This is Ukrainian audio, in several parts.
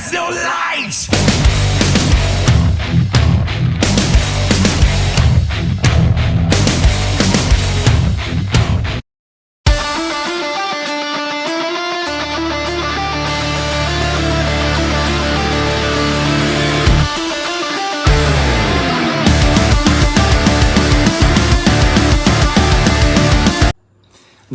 there's no light.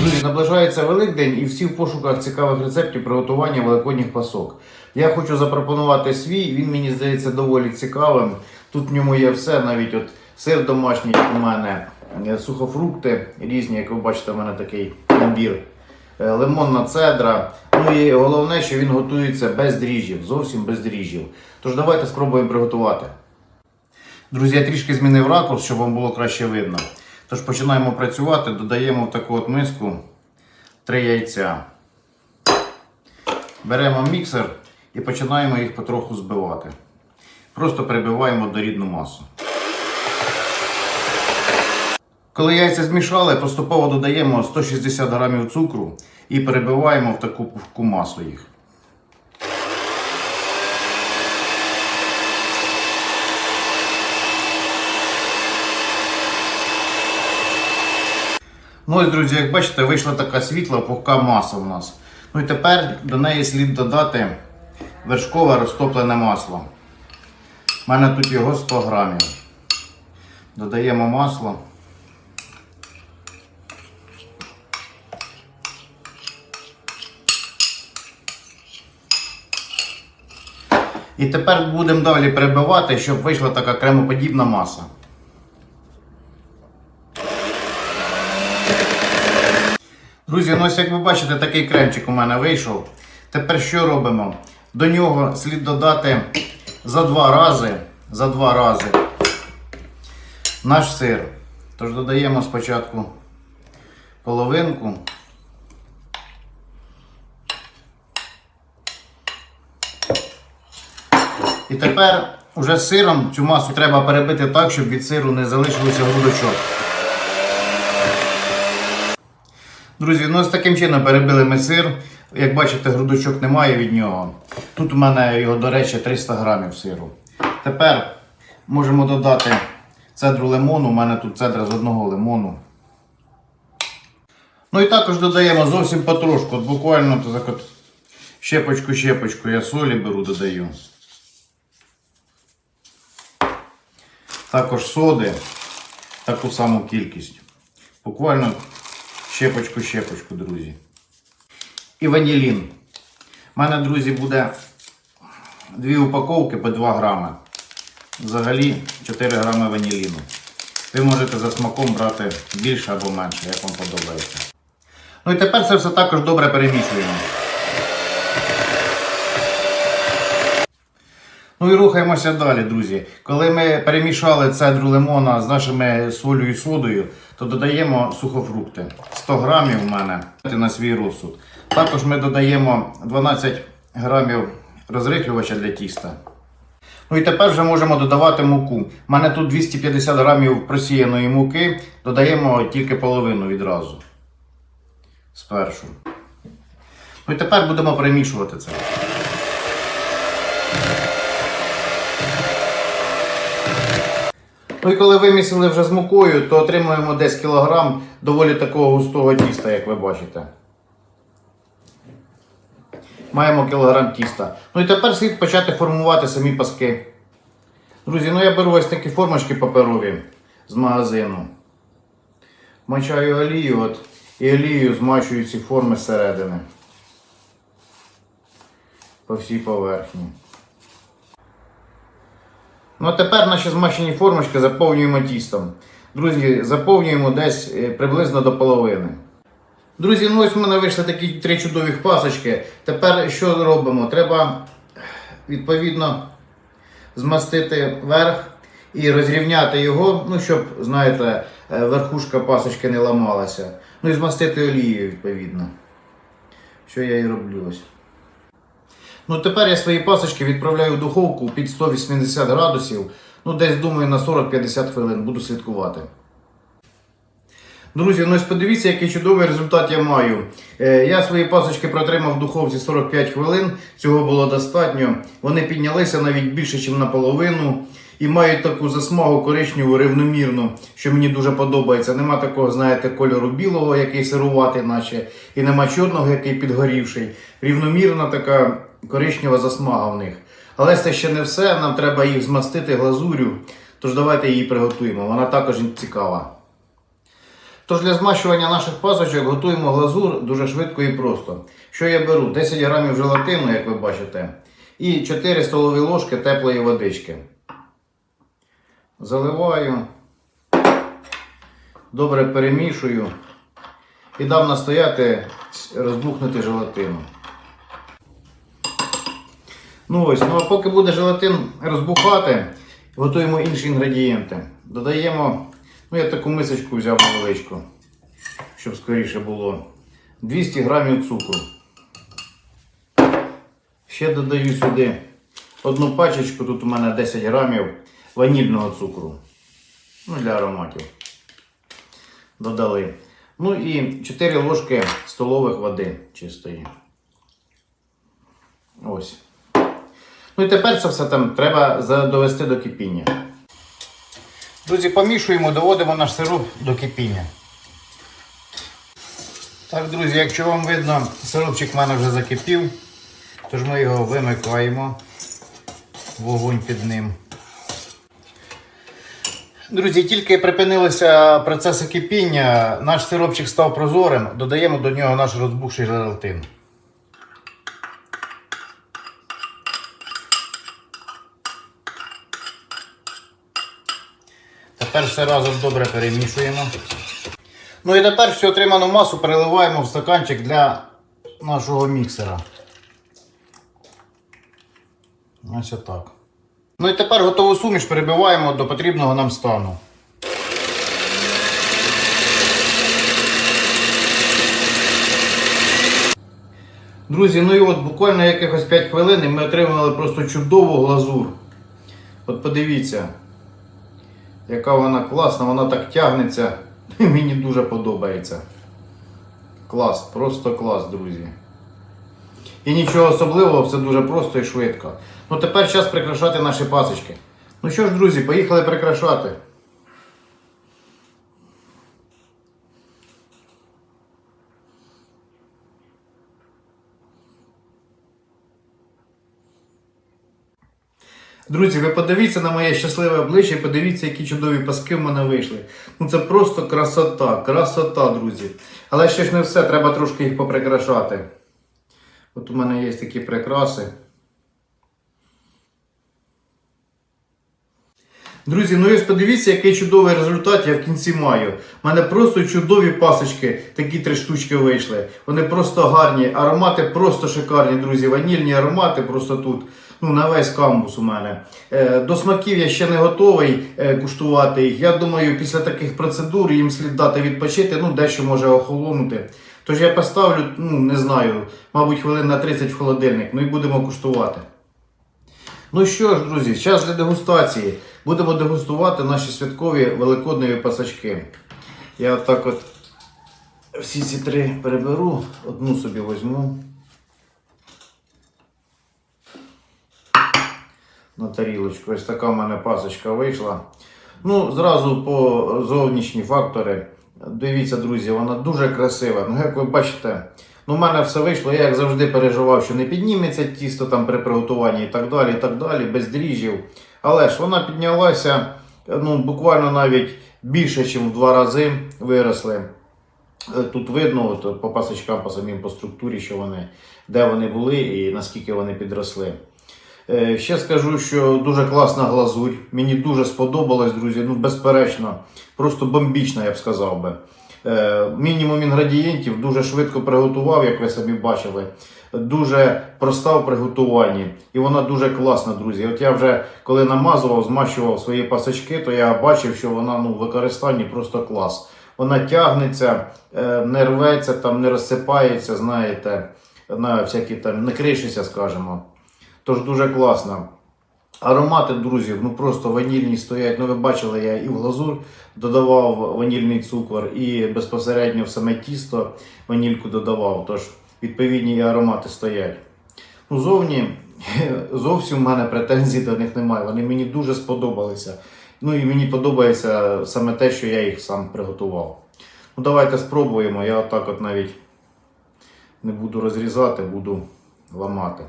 Друзі, наближається Великдень і всі в пошуках цікавих рецептів приготування великодніх пасок. Я хочу запропонувати свій, він мені здається доволі цікавим. Тут в ньому є все, навіть от сир домашній у мене, е, сухофрукти різні, як ви бачите, у мене такий набір. е, Лимонна цедра. Ну і головне, що він готується без дріжджів, зовсім без дріжджів. Тож давайте спробуємо приготувати. Друзі, я трішки змінив ракурс, щоб вам було краще видно. Тож починаємо працювати, додаємо в таку от миску 3 яйця. Беремо міксер і починаємо їх потроху збивати. Просто перебиваємо до рідну масу. Коли яйця змішали, поступово додаємо 160 г цукру і перебиваємо в таку пухку масу їх. Ну ось, друзі, як бачите, вийшла така світла пухка маса в нас. Ну і тепер до неї слід додати вершкове розтоплене масло. У мене тут його 100 грамів. Додаємо масло. І тепер будемо далі перебивати, щоб вийшла така кремоподібна маса. Друзі, ну ось як ви бачите, такий кремчик у мене вийшов. Тепер що робимо? До нього слід додати за два рази, за два рази наш сир. Тож додаємо спочатку половинку. І тепер уже з сиром цю масу треба перебити так, щоб від сиру не залишилося грудочок. Друзі, ну з таким чином перебили ми сир. Як бачите, грудочок немає від нього. Тут у мене його, до речі, 300 грамів сиру. Тепер можемо додати цедру лимону. У мене тут цедра з одного лимону. Ну і також додаємо зовсім потрошку. От буквально так от щепочку-щепочку я солі беру, додаю. Також соди, таку саму кількість. Буквально щепочку-щепочку, друзі. І ванілін. У мене, друзі, буде дві упаковки по 2 грами. Взагалі 4 грами ваніліну. Ви можете за смаком брати більше або менше, як вам подобається. Ну і тепер це все також добре перемішуємо. Ну і рухаємося далі, друзі. Коли ми перемішали цедру лимона з нашими солью і содою, то додаємо сухофрукти. 100 грамів у мене на свій розсуд. Також ми додаємо 12 грамів розрихлювача для тіста. Ну і тепер вже можемо додавати муку. У мене тут 250 грамів просіяної муки, додаємо тільки половину відразу. Спершу. Ну і тепер будемо перемішувати це. Ну і коли вимісили вже з мукою, то отримуємо десь кілограм доволі такого густого тіста, як ви бачите. Маємо кілограм тіста. Ну і тепер слід почати формувати самі паски. Друзі, ну я беру ось такі формочки паперові з магазину. Мачаю олію от, і олією змачую ці форми зсередини. По всій поверхні. Ну а тепер наші змащені формочки заповнюємо тістом. Друзі, заповнюємо десь е, приблизно до половини. Друзі, ну ось в мене вийшли такі три чудові пасочки. Тепер що робимо? Треба відповідно змастити верх і розрівняти його, ну щоб, знаєте, е, верхушка пасочки не ламалася. Ну і змастити олією, відповідно. Що я і роблю ось. Ну тепер я свої пасочки відправляю в духовку під 180 градусів. Ну, десь думаю на 40-50 хвилин буду слідкувати. Друзі, ну ось подивіться, який чудовий результат я маю. Е, я свої пасочки протримав в духовці 45 хвилин. Цього було достатньо. Вони піднялися навіть більше, ніж наполовину. І мають таку засмагу коричневу рівномірну, що мені дуже подобається. Нема такого, знаєте, кольору білого, який сируватий, наче, і нема чорного, який підгорівший. Рівномірна така коричнева засмага в них. Але це ще не все. Нам треба їх змастити глазурю. Тож давайте її приготуємо. Вона також цікава. Тож для змащування наших пасочок готуємо глазур дуже швидко і просто. Що я беру? 10 грамів желатину, як ви бачите, і 4 столові ложки теплої водички. Заливаю, добре перемішую і дам настояти розбухнути желатину. Ну ось, ну а поки буде желатин розбухати, готуємо інші інгредієнти. Додаємо, ну я таку мисочку взяв невеличку, щоб скоріше було. 200 грамів цукру. Ще додаю сюди одну пачечку, тут у мене 10 грамів ванільного цукру. Ну, для ароматів. Додали. Ну і 4 ложки столових води чистої. Ось. Ну і тепер це все там треба довести до кипіння. Друзі, помішуємо, доводимо наш сироп до кипіння. Так, друзі, якщо вам видно, сиропчик в мене вже закипів, тож ми його вимикаємо, вогонь під ним. Друзі, тільки припинилися процеси кипіння, наш сиропчик став прозорим, додаємо до нього наш розбухший желатин. Тепер все разом добре перемішуємо. Ну і тепер всю отриману масу переливаємо в стаканчик для нашого міксера. Ось отак. Ну і тепер готову суміш перебиваємо до потрібного нам стану. Друзі, ну і от буквально якихось 5 хвилин і ми отримали просто чудову глазур. От подивіться, яка вона класна, вона так тягнеться. Мені дуже подобається. Клас, просто клас, друзі. І нічого особливого, все дуже просто і швидко. Ну тепер час прикрашати наші пасочки. Ну що ж, друзі, поїхали прикрашати. Друзі, ви подивіться на моє щасливе обличчя і подивіться, які чудові паски в мене вийшли. Ну це просто красота, красота, друзі. Але ще ж не все, треба трошки їх поприкрашати. От у мене є такі прикраси. Друзі, ну і подивіться, який чудовий результат я в кінці маю. У мене просто чудові пасочки, такі три штучки вийшли. Вони просто гарні, аромати просто шикарні, друзі. Ванільні аромати просто тут. Ну, на весь камбус у мене. Е, до смаків я ще не готовий е, куштувати. Я думаю, після таких процедур їм слід дати відпочити, ну, дещо може охолонути. Тож я поставлю, ну, не знаю, мабуть, хвилин на 30 в холодильник, ну і будемо куштувати. Ну що ж, друзі, час для дегустації. Будемо дегустувати наші святкові великодневі пасачки. Я отак от всі ці три переберу, одну собі візьму. На тарілочку. Ось така в мене пасочка вийшла. Ну, зразу по зовнішні фактори. Дивіться, друзі, вона дуже красива. Ну, як ви бачите, ну, в мене все вийшло. Я як завжди переживав, що не підніметься тісто там при приготуванні і так далі, і так далі, без дріжджів. Але ж вона піднялася ну, буквально навіть більше, ніж в два рази виросли. Е, Тут видно от, по пасочкам, по самим по структурі, що вони, де вони були і наскільки вони підросли. Е, Ще скажу, що дуже класна глазурь. Мені дуже сподобалось, друзі. Ну, безперечно, просто бомбічна, я б сказав би. Е, мінімум інгредієнтів дуже швидко приготував, як ви самі бачили. Дуже проста в приготуванні, і вона дуже класна, друзі. От я вже коли намазував, змащував свої пасочки, то я бачив, що вона ну, в використанні просто клас. Вона тягнеться, е, не рветься, там, не розсипається, знаєте, на всякі там, не кришиться, скажімо. Тож дуже класно. Аромати, друзі, ну просто ванільні стоять. Ну, ви бачили, я і в глазур додавав ванільний цукор, і безпосередньо в саме тісто ванільку додавав. Тож відповідні аромати стоять. Ну, зовні зовсім в мене претензій до них немає. Вони мені дуже сподобалися. Ну і мені подобається саме те, що я їх сам приготував. Ну, давайте спробуємо. Я отак от навіть не буду розрізати, буду ламати.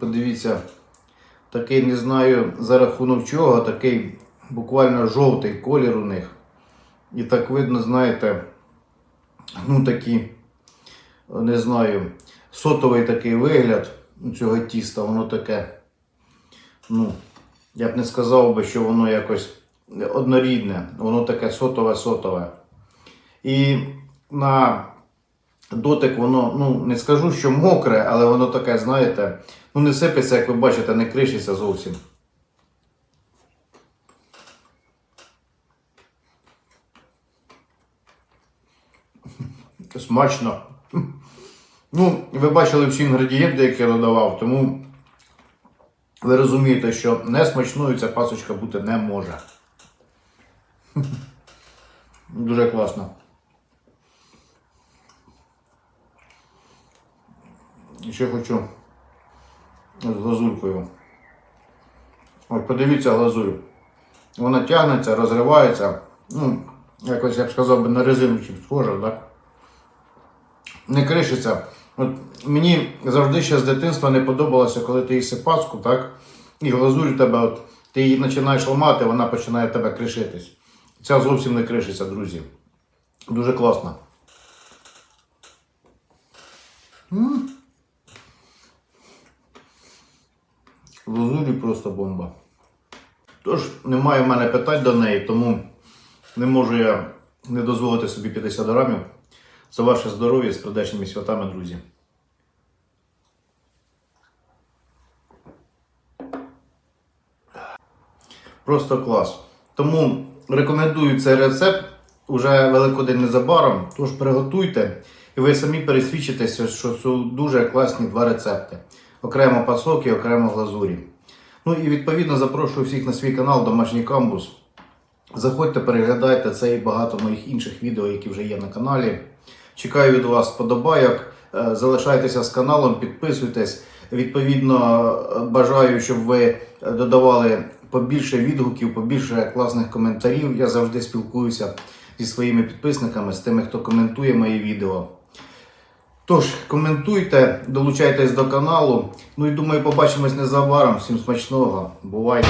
Подивіться, такий не знаю за рахунок чого, такий буквально жовтий колір у них. І так видно, знаєте, ну такі, не знаю, сотовий такий вигляд цього тіста, воно таке. Ну, я б не сказав би, що воно якось однорідне, воно таке сотове-сотове. І на дотик воно, ну не скажу, що мокре, але воно таке, знаєте, ну не сипеться, як ви бачите, не кришиться зовсім. Смачно. Ну, ви бачили всі інгредієнти, які я додавав, тому ви розумієте, що не смачною ця пасочка бути не може. Дуже класно. Ще хочу з глазуркою. Ось подивіться глазурь. Вона тягнеться, розривається. Ну, якось я б сказав би на резину чим схоже, так? Не кришиться. От мені завжди ще з дитинства не подобалося, коли ти їси паску, так? І глазурь тебе, от, ти її починаєш ламати, вона починає тебе кришитись. Ця зовсім не кришиться, друзі. Дуже класно. М. Глазурі просто бомба. Тож, немає в мене питань до неї, тому не можу я не дозволити собі 50 грамів. За ваше здоров'я з прийдешніми святами, друзі. Просто клас. Тому рекомендую цей рецепт уже великодень незабаром. Тож приготуйте, і ви самі пересвідчитеся, що це дуже класні два рецепти. Окремо пасок і окремо глазурі. Ну і відповідно запрошую всіх на свій канал Домашній Камбус. Заходьте, переглядайте це і багато моїх інших відео, які вже є на каналі. Чекаю від вас подобайок. Е, Залишайтеся з каналом, підписуйтесь. Відповідно, е, бажаю, щоб ви додавали побільше відгуків, побільше класних коментарів. Я завжди спілкуюся зі своїми підписниками, з тими, хто коментує мої відео. Тож, коментуйте, долучайтесь до каналу. Ну і думаю, побачимось незабаром. Всім смачного. Бувайте!